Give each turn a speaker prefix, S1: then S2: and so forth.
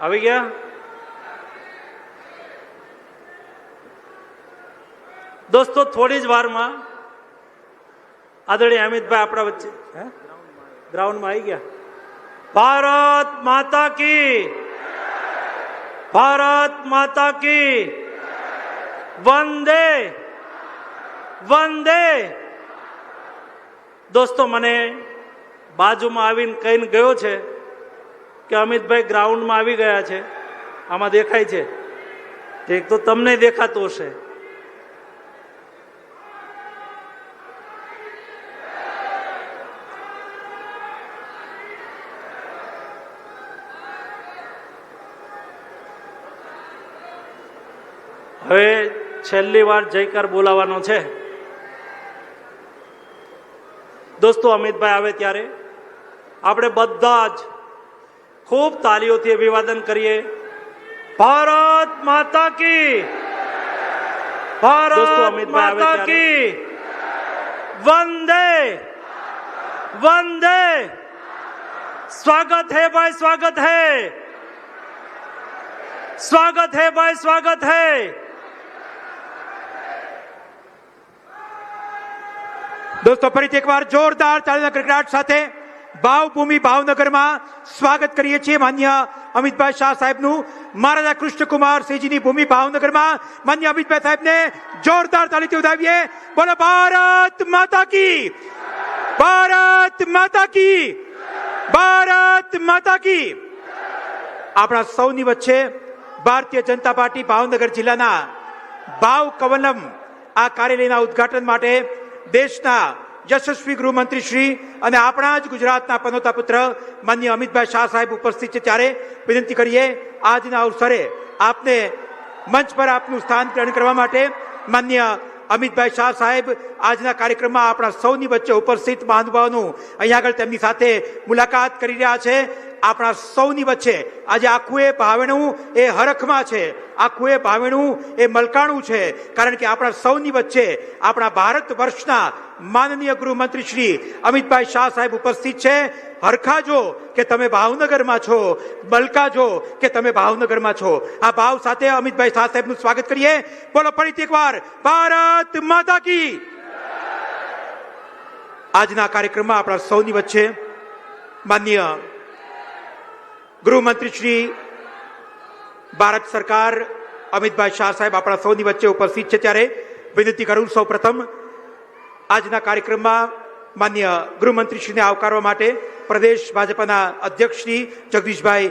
S1: આવી ગયા? દોસ્તો, થોડી જ વારમાં આદરણીય અમિતભાઈ આપણા વચ્ચે? ગ્રાઉન્ડમાં આવી ગયા. ભારત માતા કી! ભારત માતા કી! વંદે! વંદે! દોસ્તો, મને બાજુમાં આવીને કહીને ગયો છે. કે અમિતભાઈ ગ્રાઉન્ડમાં આવી ગયા છે. આમાં દેખાય છે. એક તો તમને દેખાતું હશે. હવે છેલ્લી વાર જયકાર બોલાવાનો છે. દોસ્તો, અમિતભાઈ આવે ત્યારે. આપણે બધા જ ખૂબ તાલીઓથી અભિવાદન કરીએ ભારત માતા કી ભારત માતા કી વંદે વંદે સ્વાગત है भाई स्वागत है स्वागत है भाई स्वागत है
S2: દોસ્તો ફરીથી એકવાર જોરદાર તાલીના ક્રિકેટ સાથે ભાવભૂમિ ભાવનગરમાં સ્વાગત કરીએ છીએ માન્ય અમિતભાઈ શાહ સાહેબનું. મહારાજા કૃષ્ણકુમાર સિંહજીની ભૂમિ ભાવનગરમાં. માન્ય અમિતભાઈ સાહેબને જોરદાર તાલીથી વધાવીએ. બોલો, ભારત માતા કી! ભારત માતા કી! ભારત માતા કી! આપણા સૌની વચ્ચે ભારતીય જનતા પાર્ટી ભાવનગર જિલ્લાના ભાવ કવલમ આ કાર્યાલયના ઉદ્ઘાટન માટે દેશના યશસ્વી ગૃહમંત્રી શ્રી અને આપણા જ ગુજરાતના પનોતા પુત્ર માન્ય અમિતભાઈ શાહ સાહેબ ઉપસ્થિત છે. ત્યારે વિનંતી કરીએ, આજના અવસરે આપને મંચ પર આપનું સ્થાન ગ્રહણ કરવા માટે માન્ય અમિતભાઈ શાહ સાહેબ આજના કાર્યક્રમમાં આપણા સૌની વચ્ચે ઉપસ્થિત મહાનુભાવોનું અહીંયા આગળ તેમની સાથે મુલાકાત કરી રહ્યા છે. આપણા સૌની વચ્ચે. આજે આખું એ ભાવેણું એ હરખમાં છે. આખું એ ભાવેણું એ મલકાણું છે. કારણ કે આપણા સૌની વચ્ચે આપણા ભારત વર્ષના માનનીય ગૃહમંત્રી શ્રી અમિતભાઈ શાહ સાહેબ ઉપસ્થિત છે. હરખાજો કે તમે ભાવનગરમાં છો. બલકાજો કે તમે ભાવનગરમાં છો. આ ભાવ સાથે અમિતભાઈ શાહ સાહેબનું સ્વાગત કરીએ. બોલો ફરીથી એકવાર, ભારત માતા કી. આજના કાર્યક્રમમાં આપણા સૌની વચ્ચે માન્ય ગૃહમંત્રી શ્રી ભારત સરકાર, અમિતભાઈ શાહ સાહેબ આપણા સૌની વચ્ચે ઉપસ્થિત છે ત્યારે વિનંતી કરું સૌ પ્રથમ આજના કાર્યક્રમમાં માન્ય ગૃહમંત્રીશ્રીને આવકારવા માટે પ્રદેશ ભાજપના અધ્યક્ષ શ્રી જગદીશભાઈ